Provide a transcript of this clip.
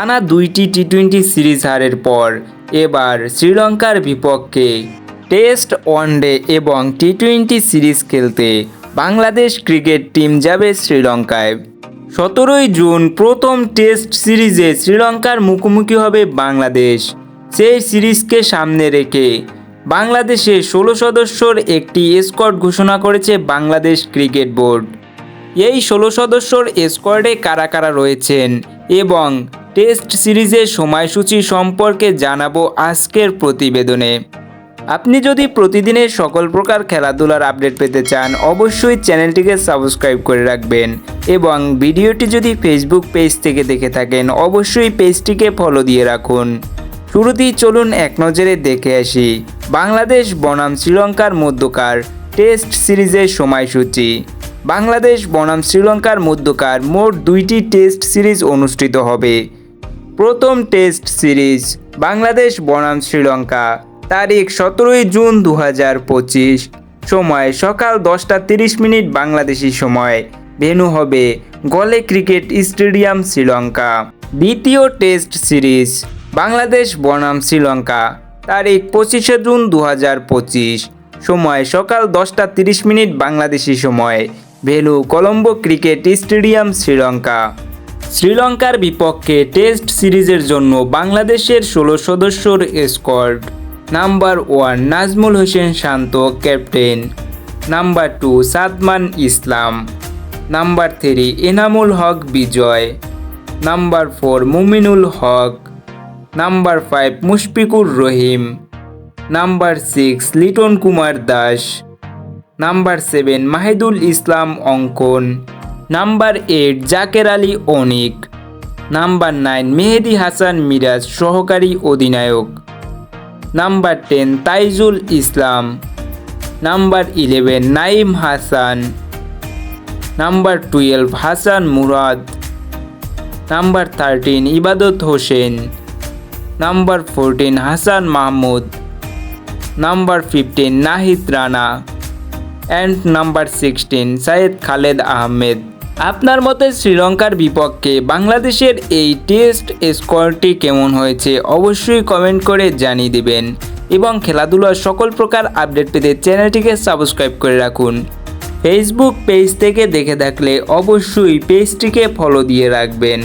টানা দুইটি T twenty series হারের পর এবার শ্রীলঙ্কার বিপক্ষে টেস্ট ওয়ানডে এবং টি টোয়েন্টি সিরিজ খেলতে বাংলাদেশ ক্রিকেট টিম যাবে শ্রীলঙ্কায়। সতেরোই জুন প্রথম টেস্ট সিরিজে শ্রীলঙ্কার মুখোমুখি হবে বাংলাদেশ। সেই সিরিজকে সামনে রেখে বাংলাদেশে ষোলো সদস্যর একটি স্কোয়াড ঘোষণা করেছে বাংলাদেশ ক্রিকেট বোর্ড। এই ষোলো সদস্যর স্কোয়াডে কারা কারা রয়েছেন এবং টেস্ট সিরিজের সময়সূচি সম্পর্কে জানাব আজকের প্রতিবেদনে। আপনি যদি প্রতিদিনের সকল প্রকার খেলাধুলার আপডেট পেতে চান, অবশ্যই চ্যানেলটিকে সাবস্ক্রাইব করে রাখবেন এবং ভিডিওটি যদি ফেসবুক পেজ থেকে দেখে থাকেন, অবশ্যই পেজটিকে ফলো দিয়ে রাখুন। শুরুতেই চলুন এক নজরে দেখে আসি। বাংলাদেশ, বনাম, শ্রীলঙ্কার মধ্যকার টেস্ট সিরিজের সময়সূচি। বাংলাদেশ, বনাম, শ্রীলঙ্কার মধ্যকার মোট দুইটি টেস্ট সিরিজ অনুষ্ঠিত হবে। প্রথম টেস্ট সিরিজ বাংলাদেশ বনাম শ্রীলঙ্কা, তারিখ সতেরোই জুন দু পঁচিশ। সময় সকাল দশটা তিরিশ মিনিট বাংলাদেশি সময়। ভেনু হবে গলে ক্রিকেট স্টেডিয়াম শ্রীলঙ্কা। দ্বিতীয় টেস্ট সিরিজ বাংলাদেশ বনাম শ্রীলঙ্কা, তারিখ পঁচিশে জুন দু পঁচিশ। সময় সকাল দশটা তিরিশ মিনিট বাংলাদেশি সময়। ভেলু কলম্বো ক্রিকেট স্টেডিয়াম শ্রীলঙ্কা। শ্রীলঙ্কার বিপক্ষে টেস্ট সিরিজের জন্য বাংলাদেশের ষোলো সদস্যর squad. Number one Najmul Hossain Shanto captain. Number two Sadman Islam. Number three Enamul Haque Bijoy. Number four Mominul Haque. Number five Mushfiqur Rahim. Number six Liton Kumar Das. Number seven Mahidul Islam Ankon. Number eight, Jaker Ali Anik. Number nine, Mehedi Hasan Miraz, সহকারী অধিনায়ক। Number ten, Taijul Islam. Number eleven, Naim Hasan. Number twelve, Hasan Murad. Number thirteen, Ebadot Hossain. Number fourteen, Hasan Mahmud. Number fifteen, Nahid Rana. And number sixteen Syed Khaled Ahmed. আপনার মতে শ্রীলঙ্কার বিপক্ষে বাংলাদেশের এই test স্কোরটি কেমন হয়েছে অবশ্যই comment করে জানিয়ে দেবেন। এবং খেলাধুলার সকল প্রকার আপডেট পেতে চ্যানেলটিকে সাবস্ক্রাইব করে রাখুন। ফেসবুক পেজ থেকে দেখে থাকলে অবশ্যই পেজটিকে ফলো দিয়ে রাখবেন।